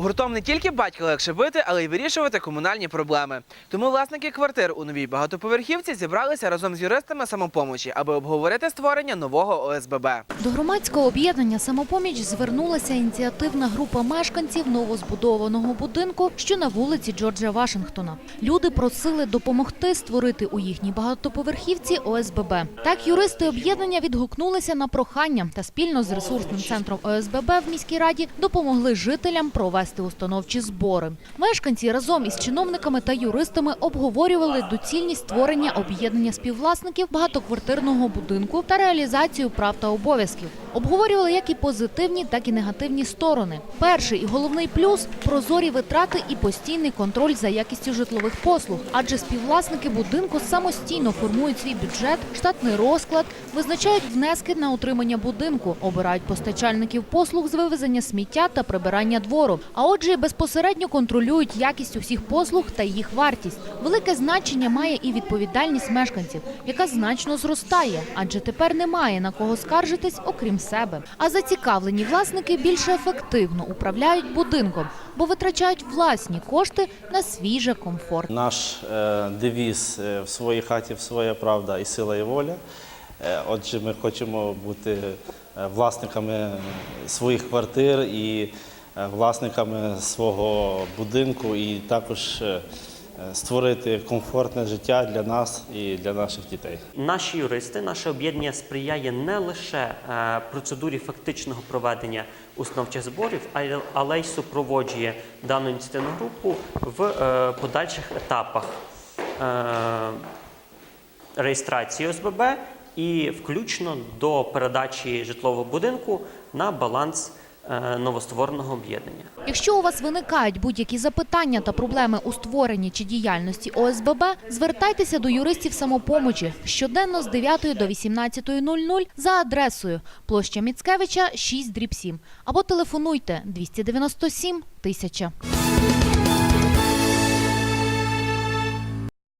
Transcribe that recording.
Гуртом не тільки батька легше бити, але й вирішувати комунальні проблеми. Тому власники квартир у новій багатоповерхівці зібралися разом з юристами самопомочі, аби обговорити створення нового ОСББ. До громадського об'єднання «Самопоміч» звернулася ініціативна група мешканців новозбудованого будинку, що на вулиці Джорджа Вашингтона. Люди просили допомогти створити у їхній багатоповерхівці ОСББ. Так юристи об'єднання відгукнулися на прохання та спільно з ресурсним центром ОСББ в міській раді допомогли жителям провести установчі збори. Мешканці разом із чиновниками та юристами обговорювали доцільність створення об'єднання співвласників багатоквартирного будинку та реалізацію прав та обов'язків. Обговорювали як і позитивні, так і негативні сторони. Перший і головний плюс прозорі витрати і постійний контроль за якістю житлових послуг, адже співвласники будинку самостійно формують свій бюджет, штатний розклад, визначають внески на утримання будинку, обирають постачальників послуг з вивезення сміття та прибирання двору. А отже, безпосередньо контролюють якість усіх послуг та їх вартість. Велике значення має і відповідальність мешканців, яка значно зростає, адже тепер немає на кого скаржитись, окрім себе. А зацікавлені власники більше ефективно управляють будинком, бо витрачають власні кошти на свіже комфорт. Наш е, девіз е, в своїй хаті, в своя правда і сила і воля. Е, Отже, ми хочемо бути власниками своїх квартир і власниками свого будинку, і також е, створити комфортне життя для нас і для наших дітей. Наші юристи, наше об'єднання сприяє не лише е, процедурі фактичного проведення установчих зборів, але- й супроводжує дану ініціативну групу в е, подальших етапах е, реєстрації ОСББ і включно до передачі житлового будинку на баланс е, новоствореного об'єднання. Якщо у вас виникають будь-які запитання та проблеми у створенні чи діяльності ОСББ, звертайтеся до юристів самопомочі щоденно з 9 до 18.00 за адресою площа Міцкевича 6 дріб 7 або телефонуйте 297 1000.